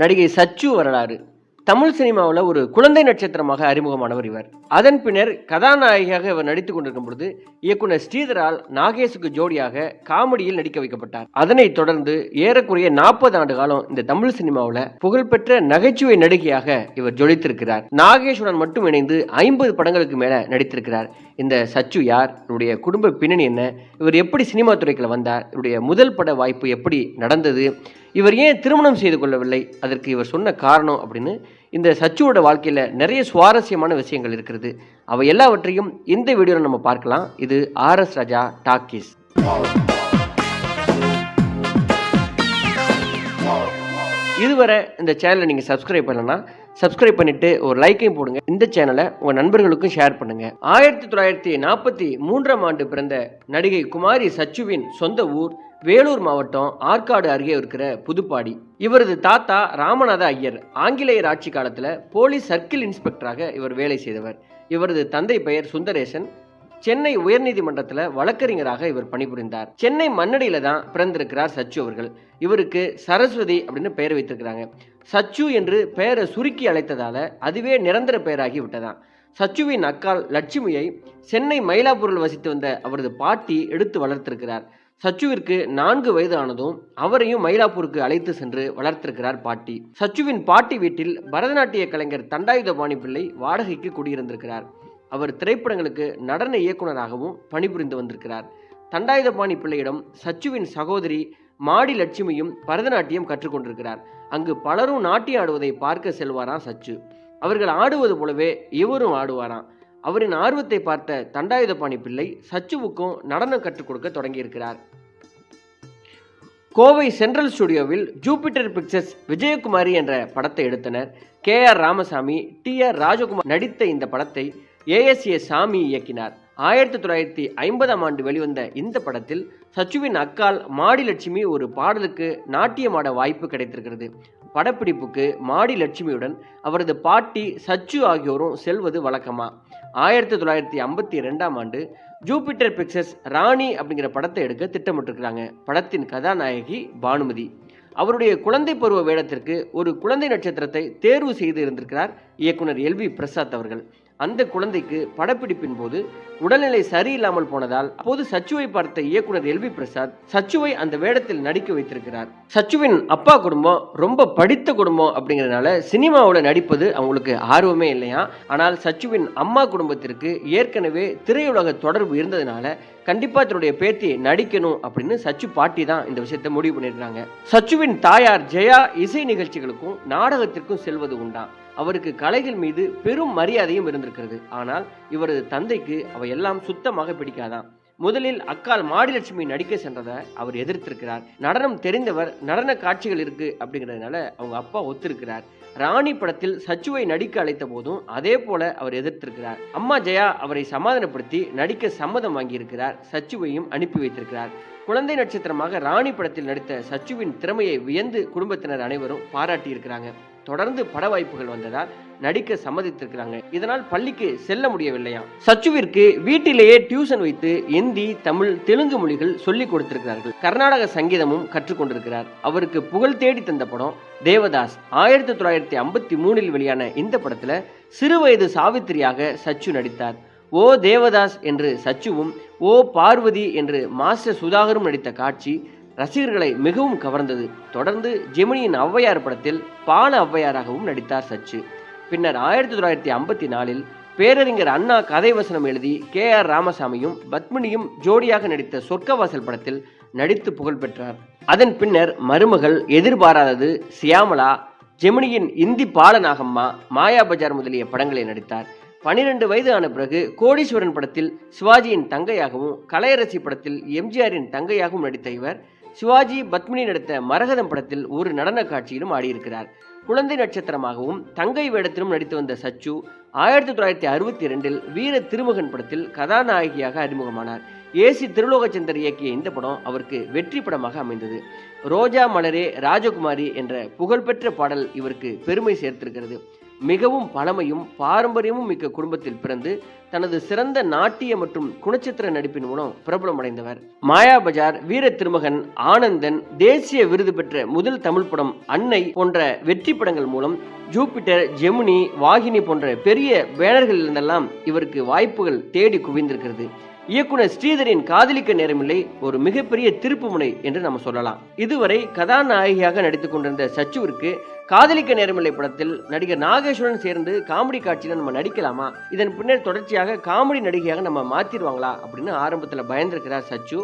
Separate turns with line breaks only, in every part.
நடிகை சச்சு வரலாறு. தமிழ் சினிமாவில் ஒரு குழந்தை நட்சத்திரமாக அறிமுகமானவர் இவர். அதன் பின்னர் கதாநாயகியாக இவர் நடித்துக் கொண்டிருக்கும் பொழுது இயக்குனர் ஸ்ரீதரால் நாகேஷுக்கு ஜோடியாக காமெடியில் நடிக்க வைக்கப்பட்டார். அதனைத் தொடர்ந்து ஏறக்குறைய நாற்பது ஆண்டு காலம் இந்த தமிழ் சினிமாவில் புகழ்பெற்ற நகைச்சுவை நடிகையாக இவர் ஜொலித்திருக்கிறார். நாகேஷுடன் மட்டும் இணைந்து ஐம்பது படங்களுக்கு மேல நடித்திருக்கிறார். இந்த சச்சு யார்? இவருடைய குடும்ப பின்னணி என்ன? இவர் எப்படி சினிமா துறைக்குள்ள வந்தார்? இவருடைய முதல் பட வாய்ப்பு எப்படி நடந்தது? இவர் ஏன் திருமணம் செய்து கொள்ளவில்லை? அதற்கு இவர் சொன்ன காரணம் அப்படின்னு இந்த சச்சுவோட வாழ்க்கையில் நிறைய சுவாரஸ்யமான விஷயங்கள் இருக்கிறது. அவை எல்லாவற்றையும் இந்த வீடியோவில் நம்ம பார்க்கலாம். இது ஆர்எஸ் ராஜா டாக்கீஸ். இதுவரை இந்த சேனலை நீங்கள் சப்ஸ்கிரைப் பண்ணலன்னா சப்ஸ்கிரைப் பண்ணிட்டு ஒரு லைக்கையும் போடுங்க. இந்த சேனலை உங்கள் நண்பர்களுக்கும் ஷேர் பண்ணுங்க. ஆயிரத்தி தொள்ளாயிரத்தி நாற்பத்தி மூன்றாம் ஆண்டு பிறந்த நடிகை குமாரி சச்சுவின் சொந்த ஊர் வேலூர் மாவட்டம் ஆற்காடு அருகே இருக்கிற புதுப்பாடி. இவரது தாத்தா ராமநாத ஐயர் ஆங்கிலேயர் ஆட்சி காலத்தில் போலீஸ் சர்க்கிள் இன்ஸ்பெக்டராக இவர் வேலை செய்தவர். இவரது தந்தை பெயர் சுந்தரேசன் சென்னை உயர்நீதிமன்றத்தில் வழக்கறிஞராக இவர் பணிபுரிந்தார். சென்னை மண்ணடியில தான் பிறந்திருக்கிறார் சச்சு அவர்கள். இவருக்கு சரஸ்வதி அப்படின்னு பெயர் வைத்திருக்கிறாங்க. சச்சு என்று பெயரை சுருக்கி அழைத்ததால அதுவே நிரந்தர பெயராகி விட்டதாம். சச்சுவின் அக்கால் லட்சுமியை சென்னை மயிலாப்பூரில் வசித்து வந்த அவரது பாட்டி எடுத்து வளர்த்திருக்கிறார். சச்சுவிற்கு நான்கு வயது ஆனதும் அவரையும் மயிலாப்பூருக்கு அழைத்து சென்று வளர்த்திருக்கிறார் பாட்டி. சச்சுவின் பாட்டி வீட்டில் பரதநாட்டிய கலைஞர் தண்டாயுதபாணி பிள்ளை வாடகைக்கு குடியிருந்திருக்கிறார். அவர் திரைப்படங்களுக்கு நடன இயக்குனராகவும் பணிபுரிந்து வந்திருக்கிறார். தண்டாயுதபாணி பிள்ளையிடம் சச்சுவின் சகோதரி மாடி லட்சுமியும் பரதநாட்டியம் கற்றுக்கொண்டிருக்கிறார் அங்கு பலரும் நாட்டியம் ஆடுவதை பார்க்க செல்வாராம் சச்சு? அவர்கள் ஆடுவது போலவே இவரும் ஆடுவாராம். அவரின் ஆர்வத்தை பார்த்த தண்டாயுதபாணி பிள்ளை சச்சுவுக்கும் நடனம் கற்றுக் கொடுக்க தொடங்கியிருக்கிறார். கோவை சென்ட்ரல் ஸ்டுடியோவில் ஜூபிட்டர் பிக்சர்ஸ் விஜயகுமாரி என்ற படத்தை எடுத்தனர். K R Ramasamy T R Rajakumar நடித்த இந்த படத்தை ஏஎஸ்ஏ சாமி இயக்கினார். ஆயிரத்தி தொள்ளாயிரத்தி ஐம்பதாம் ஆண்டு வெளிவந்த இந்த படத்தில் சச்சுவின் அக்கால் மாடி லட்சுமி ஒரு பாடலுக்கு நாட்டியமாட வாய்ப்பு கிடைத்திருக்கிறது. படப்பிடிப்புக்கு மாடி லட்சுமியுடன் அவரது பாட்டி சச்சு ஆகியோரும் செல்வது வழக்கமா? ஆயிரத்தி தொள்ளாயிரத்தி ஐம்பத்தி ரெண்டாம் ஆண்டு ஜூபிட்டர் பிக்சர்ஸ் ராணி அப்படிங்கிற படத்தை எடுக்க திட்டமிட்டிருக்கிறாங்க. படத்தின் கதாநாயகி பானுமதி. அவருடைய குழந்தை பருவ வேடத்திற்கு ஒரு குழந்தை நட்சத்திரத்தை தேர்வு செய்து இருந்திருக்கிறார் இயக்குனர் எல்வி பிரசாத் அவர்கள். அந்த குழந்தைக்கு படப்பிடிப்பின் போது உடல்நிலை சரியில்லாமல் போனதால் அப்போது சச்சுவை பார்த்த இயக்குனர் எல்வி பிரசாத் சச்சுவை அந்த வேடத்தில் நடிக்க வைத்திருக்கிறார். சச்சுவின் அப்பா குடும்பம் ரொம்ப படித்த குடும்பம் அப்படிங்கிறதுனால சினிமாவில் நடிப்பது அவங்களுக்கு ஆர்வமே இல்லையா? ஆனால் சச்சுவின் அம்மா குடும்பத்திற்கு ஏற்கனவே திரையுலக தொடர்பு இருந்ததுனால கண்டிப்பா தன்னுடைய பேத்தி நடிக்கணும் அப்படின்னு சச்சு பாட்டி தான் இந்த விஷயத்தை முடிவு பண்ணியிருக்காங்க சச்சுவின் தாயார் ஜெயா இசை நிகழ்ச்சிகளுக்கும் நாடகத்திற்கும் செல்வது உண்டான் அவருக்கு கலைகள் மீது பெரும் மரியாதையும் இருந்திருக்கிறது. ஆனால் இவரது தந்தைக்கு அவை எல்லாம் சுத்தமாக பிடிக்காதான் முதலில் அக்கால் மாடிலட்சுமி நடிக்க சென்றதை அவர் எதிர்த்திருக்கிறார். நடனம் தெரிந்தவர் நடன காட்சிகள் இருக்கு அப்படிங்கிறதுனால அவங்க அப்பா ஒத்திருக்கிறார். ராணி படத்தில் சச்சுவை நடிக்க அழைத்த போதும் அதே போல அவர் எதிர்த்திருக்கிறார். அம்மா ஜெயா அவரை சமாதானப்படுத்தி நடிக்க சம்மதம் வாங்கியிருக்கிறார். சச்சுவையும் அனுப்பி வைத்திருக்கிறார். குழந்தை நட்சத்திரமாக ராணி படத்தில் நடித்த சச்சுவின் திறமையை வியந்து குடும்பத்தினர் அனைவரும் பாராட்டியிருக்கிறாங்க. தொடர்ந்து பட வாய்ப்புகள் வந்ததால் நடிக்க சம்மதித்திருக்கிறாங்க. இதனால் பள்ளிக்கு செல்ல முடியவில்லையா? சச்சுவிற்கு வீட்டிலேயே டியூஷன் வைத்து இந்தி தமிழ் தெலுங்கு மொழிகள் சொல்லிக் கொடுத்திருக்கிறார்கள். கர்நாடக சங்கீதமும் கற்றுக்கொண்டிருக்கிறார் அவருக்கு புகழ் தேடி தந்த படம் தேவதாஸ். ஆயிரத்தி தொள்ளாயிரத்தி ஐம்பத்தி மூணில் வெளியான இந்த படத்துல சிறுவயது சாவித்திரியாக சச்சு நடித்தார். ஓ தேவதாஸ் என்று சச்சுவும் ஓ பார்வதி என்று மாஸ்டர் சுதாகரும் நடித்த காட்சி ரசிகர்களை மிகவும் கவர்ந்தது. தொடர்ந்து ஜெமினியின் ஔவையார் படத்தில் பால ஔவையாராகவும் நடித்தார் சச்சு. பின்னர் ஆயிரத்தி தொள்ளாயிரத்தி ஐம்பத்தி நாலில் பேரறிஞர் அண்ணா கதை வசனம் எழுதி கே ஆர் ராமசாமியும் பத்மினியும் ஜோடியாக நடித்த சொர்க்கவாசல் படத்தில் நடித்து புகழ் பெற்றார். அதன் பின்னர் மருமகள் எதிர்பாராதது சியாமலா ஜெமினியின் இந்தி பாலநாகம்மா மாயா பஜார் முதலிய படங்களில் நடித்தார். பனிரெண்டு வயது ஆன பிறகு கோடீஸ்வரன் படத்தில் சிவாஜியின் தங்கையாகவும் கலையரசி படத்தில் எம்ஜிஆரின் தங்கையாகவும் நடித்த இவர் சிவாஜி பத்மினி நடித்த மரகதம் படத்தில் ஒரு நடன காட்சியிலும் ஆடியிருக்கிறார். குழந்தை நட்சத்திரமாகவும் தங்கை வேடத்திலும் நடித்து வந்த சச்சு ஆயிரத்தி தொள்ளாயிரத்தி அறுபத்தி இரண்டில் வீர திருமகன் படத்தில் கதாநாயகியாக அறிமுகமானார். ஏசி திருலோகச்சந்தர் இயக்கிய இந்த படம் அவருக்கு வெற்றி படமாக அமைந்தது. ரோஜா மலரே ராஜகுமாரி என்ற புகழ்பெற்ற பாடல் இவருக்கு பெருமை சேர்த்திருக்கிறது. மிகவும் பழமையும் பாரம்பரியமும் மிக்க குடும்பத்தில் பிறந்து தனது சிறந்த நாட்டிய மற்றும் குணச்சித்திர நடிப்பின் மூலம் பிரபலமடைந்தவர். மாயா பஜார் வீர திருமகன் ஆனந்தன் தேசிய விருது பெற்ற முதல் தமிழ் படம் அன்னை போன்ற வெற்றி படங்கள் மூலம் ஜூபிட்டர் ஜெமினி வாகினி போன்ற பெரிய பேனர்களிலிருந்தெல்லாம் இவருக்கு வாய்ப்புகள் தேடி குவிந்திருக்கிறது. இயக்குனர் ஸ்ரீதரின் காதலிக்க நேரமில்லை ஒரு மிகப்பெரிய திருப்புமுனை என்று நம்ம சொல்லலாம். இதுவரை கதாநாயகியாக நடித்துக் கொண்டிருந்த சச்சுவிற்கு காதலிக்க நேரமில்லை படத்தில் நடிகர் நாகேஸ்வரன் சேர்ந்து காமெடி காட்சியில் நம்ம நடிக்கலாமா? இதன் பின்னர் தொடர்ச்சியாக காமெடி நடிகையாக நம்ம மாத்திருவாங்களா அப்படின்னு ஆரம்பத்தில் பயந்திருக்கிறார் சச்சு.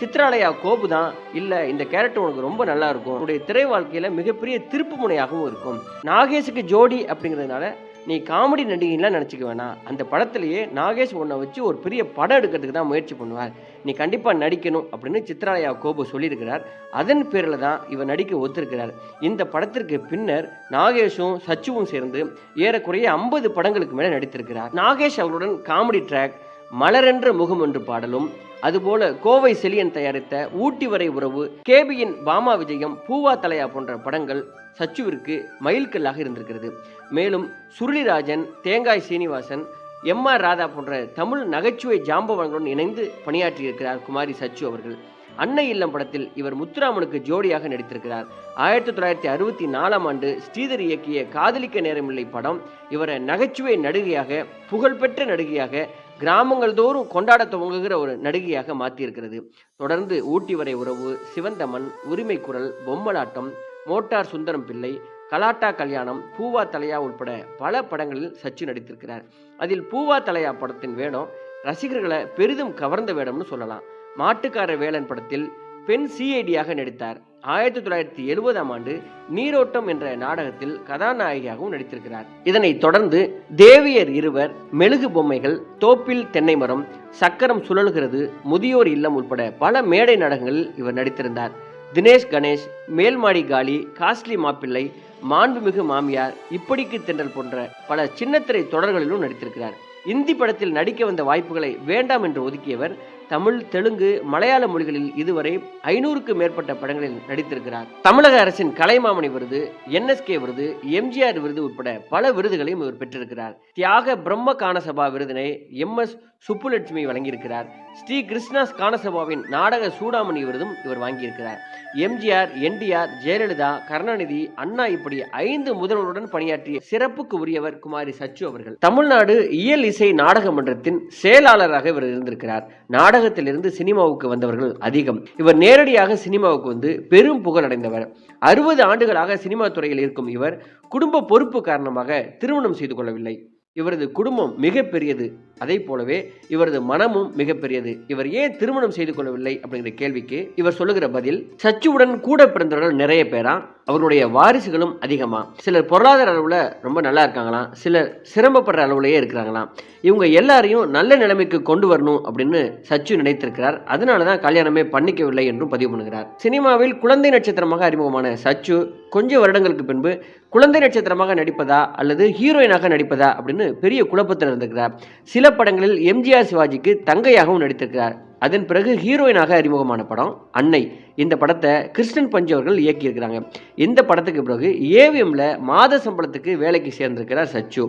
சித்ராலயா கோபு தான். இல்ல இந்த கேரக்டர் உனக்கு ரொம்ப நல்லா இருக்கும். உன்னுடைய திரை வாழ்க்கையில மிகப்பெரிய திருப்பு முனையாகவும் இருக்கும். நாகேஷுக்கு ஜோடி அப்படிங்கிறதுனால நீ காமெடி நடிகைலாம் நினச்சிக்க வேணாம். அந்த படத்திலேயே நாகேஷ் உன்னை வச்சு ஒரு பெரிய படம் எடுக்கிறதுக்கு தான் முயற்சி பண்ணுவார். நீ கண்டிப்பாக நடிக்கணும் அப்படின்னு சித்ராலயா கோபு சொல்லியிருக்கிறார். அதன் பேரில் தான் இவர் நடிக்க ஒத்துருக்கிறார். இந்த படத்திற்கு பின்னர் நாகேஷும் சச்சுவும் சேர்ந்து ஏறக்குறைய ஐம்பது படங்களுக்கு மேலே நடித்திருக்கிறார். நாகேஷ் அவர்களுடன் காமெடி ட்ராக் மலரென்ற முகம் என்று பாடலும் அதுபோல கோவை செலியன் தயாரித்த ஊட்டி வரை உறவு கேபியின் பாமா விஜயம் பூவா தலையா போன்ற படங்கள் சச்சுவிற்கு மயில்கல்லாக இருந்திருக்கிறது. மேலும் சுருளிராஜன் தேங்காய் சீனிவாசன் எம் ஆர் ராதா போன்ற தமிழ் நகைச்சுவை ஜாம்பவான்களுடன் இணைந்து பணியாற்றியிருக்கிறார் குமாரி சச்சு அவர்கள். அன்னை இல்லம் படத்தில் இவர் முத்துராமனுக்கு ஜோடியாக நடித்திருக்கிறார். ஆயிரத்தி தொள்ளாயிரத்தி அறுபத்தி நாலாம் ஆண்டு ஸ்ரீதர் இயக்கிய காதலிக்க நேரமில்லை படம் இவரை நகைச்சுவை நடிகையாக புகழ்பெற்ற நடிகையாக கிராமங்கள் தோறும் கொண்டாட துவங்குகிற ஒரு நடிகையாக மாற்றியிருக்கிறது தொடர்ந்து ஊட்டி வரை உறவு சிவந்தமன் உரிமை குரல் பொம்மலாட்டம் மோட்டார் சுந்தரம் பிள்ளை கலாட்டா கல்யாணம் பூவா தலையா உட்பட பல படங்களில் சச்சு நடித்திருக்கிறார். அதில் பூவா தலையா படத்தின் வேடம் ரசிகர்களை பெரிதும் கவர்ந்த வேடம்னு சொல்லலாம். மாட்டுக்கார வேலன் படத்தில் பெண் சிஐடியாக நடித்தார். ஆயிரத்தி தொள்ளாயிரத்தி எழுபதாம் ஆண்டு நீரோட்டம் என்ற நாடகத்தில் கதாநாயகியாகவும் நடித்திருக்கிறார். இதனைத் தொடர்ந்து தேவியர் இருவர் மெழுகு பொம்மைகள் தோப்பில் தென்னை மரம் சக்கரம் சுழல்கிறது முதியோர் இல்லம் உட்பட பல மேடை நாடகங்களில் இவர் நடித்திருந்தார். தினேஷ் கணேஷ் மேல்மாடி காலி காஸ்ட்லி மாப்பிள்ளை மாண்புமிகு மாமியார் இப்படிக்கு தென்றல் போன்ற பல சின்னத்திரை தொடர்களிலும் நடித்திருக்கிறார். இந்தி படத்தில் நடிக்க வந்த வாய்ப்புகளை வேண்டாம் என்று ஒதுக்கியவர் தமிழ் தெலுங்கு மலையாள மொழிகளில் இதுவரை ஐநூறுக்கு மேற்பட்ட படங்களில் நடித்திருக்கிறார். தமிழக அரசின் கலைமாமணி விருது என்எஸ்கே விருது எம்ஜிஆர் விருது உட்பட பல விருதுகளையும் இவர் பெற்றிருக்கிறார். தியாக பிரம்ம கானசபா விருதினை எம் எஸ் சுப்புலட்சுமி வழங்கியிருக்கிறார். ஸ்ரீ கிருஷ்ணாஸ் கானசபாவின் நாடக சூடாமணி விருதும் இவர் வாங்கியிருக்கிறார். எம்ஜிஆர் என்டிஆர் ஜெயலலிதா கருணாநிதி அண்ணா இப்படி ஐந்து முதல்வருடன் பணியாற்றிய சிறப்புக்கு உரியவர் குமாரி சச்சு அவர்கள். தமிழ்நாடு இயல் இசை நாடக மன்றத்தின் செயலாளராக இவர் இருந்திருக்கிறார். நாடகத்திலிருந்து சினிமாவுக்கு வந்தவர்கள் அதிகம். இவர் நேரடியாக சினிமாவுக்கு வந்து பெரும் புகழ் அடைந்தவர். அறுபது ஆண்டுகளாக சினிமா துறையில் இருக்கும் இவர் குடும்ப பொறுப்பு காரணமாக திருமணம் செய்து கொள்ளவில்லை. இவரது குடும்பம் மிகப்பெரியது. அதே போலவே இவரது மனமும் மிகப்பெரியது. இவர் ஏன் திருமணம் செய்து கொள்ளவில்லை அப்படிங்கிற கேள்விக்கு இவர் சொல்லுகிற பதில் சச்சுவுடன் கூட பிறந்தவர்கள் நிறைய பேரா? அவருடைய வாரிசுகளும் அதிகமாக சிலர் பொருளாதார அளவில் ரொம்ப நல்லா இருக்காங்களாம். சிலர் சிரமப்படுற அளவுலயே இருக்கிறாங்களாம். இவங்க எல்லாரையும் நல்ல நிலைமைக்கு கொண்டு வரணும் அப்படின்னு சச்சு நினைத்திருக்கிறார். அதனால தான் கல்யாணமே பண்ணிக்கவில்லை என்றும் பதிவு பண்ணுகிறார். சினிமாவில் குழந்தை நட்சத்திரமாக அறிமுகமான சச்சு கொஞ்ச வருடங்களுக்கு பின்பு குழந்தை நட்சத்திரமாக நடிப்பதா அல்லது ஹீரோயினாக நடிப்பதா அப்படின்னு பெரிய குழப்பத்தில் இருந்திருக்கிறார். சில படங்களில் எம்ஜிஆர் சிவாஜிக்கு தங்கையாகவும் நடித்திருக்கிறார். அதன் பிறகு ஹீரோயினாக அறிமுகமான படம் அன்னை. இந்த படத்தை கிருஷ்ணன் பஞ்சு அவர்கள் இயக்கியிருக்கிறாங்க. இந்த படத்துக்கு பிறகு ஏவிஎம்ல மாத சம்பளத்துக்கு வேலைக்கு சேர்ந்திருக்கிறார் சச்சு.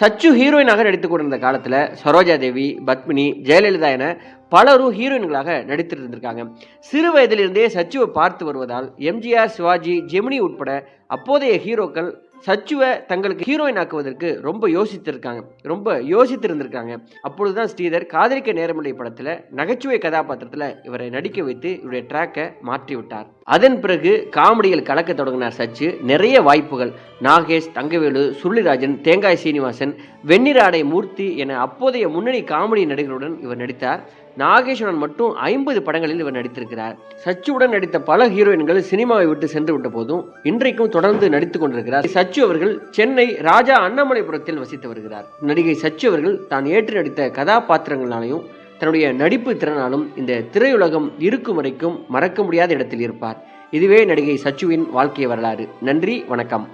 சச்சு ஹீரோயினாக நடித்து கொண்டிருந்த காலத்தில் சரோஜா தேவி பத்மினி ஜெயலலிதா என பலரும் ஹீரோயின்களாக நடித்திருந்திருக்காங்க. சிறு வயதிலிருந்தே சச்சுவை பார்த்து வருவதால் எம்ஜிஆர் சிவாஜி ஜெமினி உட்பட அப்போதைய ஹீரோக்கள் சச்சுவை தங்களுக்கு ஹீரோயின் ஆக்குவதற்கு ரொம்ப யோசித்திருக்காங்க. ரொம்ப யோசித்திருந்திருக்காங்க. அப்பொழுதுதான் ஸ்ரீதர் காதலிக்க நேரமில்லை படத்தில் நகைச்சுவை கதாபாத்திரத்தில் இவரை நடிக்க வைத்து இவருடைய ட்ராக்கை மாற்றிவிட்டார். அதன் பிறகு காமெடியில் கலக்க தொடங்கினார் சச்சு. நிறைய வாய்ப்புகள். நாகேஷ் தங்கவேலு சுருளிராஜன் தேங்காய் சீனிவாசன் வெண்ணிராடை மூர்த்தி என அப்போதைய முன்னணி காமெடி நடிகர்களுடன் இவர் நடித்தார். நாகேஷுடன் மட்டும் ஐம்பது படங்களில் இவர் நடித்திருக்கிறார். சச்சுவுடன் நடித்த பல ஹீரோயின்கள் சினிமாவை விட்டு சென்று விட்ட போதும் இன்றைக்கும் தொடர்ந்து நடித்துக் கொண்டிருக்கிறார். சச்சு அவர்கள் சென்னை ராஜா அண்ணாமலைபுரத்தில் வசித்து வருகிறார். நடிகை சச்சு அவர்கள் தான் ஏற்று நடித்த கதாபாத்திரங்களாலையும் தன்னுடைய நடிப்பு திறனாலும் இந்த திரையுலகம் இருக்கும் வரைக்கும் மறக்க முடியாத இடத்தில் இருப்பார். இதுவே நடிகை சச்சுவின் வாழ்க்கை வரலாறு. நன்றி வணக்கம்.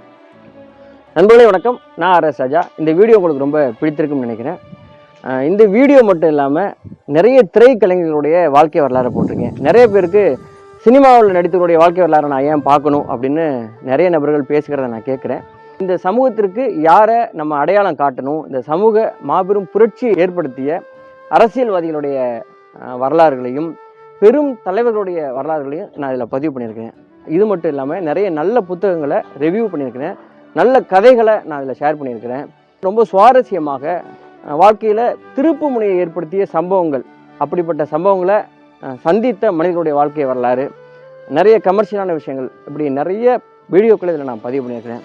நண்பர்களே வணக்கம். நான் ஆர் எஸ் ராஜா. இந்த வீடியோ உங்களுக்கு ரொம்ப பிடித்திருக்கும்னு நினைக்கிறேன். இந்த வீடியோ மட்டும் இல்லாமல் நிறைய திரைக்கலைஞர்களுடைய வாழ்க்கை வரலாறை போட்டிருக்கேன். நிறைய பேருக்கு சினிமாவில் நடித்தவருடைய வாழ்க்கை வரலாறு நான் ஏன் பார்க்கணும் அப்படின்னு நிறைய நபர்கள் பேசுகிறத நான் கேட்குறேன்.
இந்த சமூகத்திற்கு யாரை நம்ம அடையாளம் காட்டணும்? இந்த சமூக மாபெரும் புரட்சியை ஏற்படுத்திய அரசியல்வாதிகளுடைய வரலாறுகளையும் பெரும் தலைவர்களுடைய வரலாறுகளையும் நான் இதில் பதிவு பண்ணியிருக்கேன். இது மட்டும் இல்லாமல் நிறைய நல்ல புத்தகங்களை ரிவ்யூ பண்ணியிருக்கிறேன். நல்ல கதைகளை நான் இதில் ஷேர் பண்ணியிருக்கிறேன். ரொம்ப சுவாரஸ்யமாக வாழ்க்கையில் திருப்பு முனையை ஏற்படுத்திய சம்பவங்கள் அப்படிப்பட்ட சம்பவங்களை சந்தித்த மனிதர்களுடைய வாழ்க்கை வரலாறு நிறைய கமர்ஷியலான விஷயங்கள் இப்படி நிறைய வீடியோக்களை இதில் நான் பதிவு பண்ணியிருக்கிறேன்.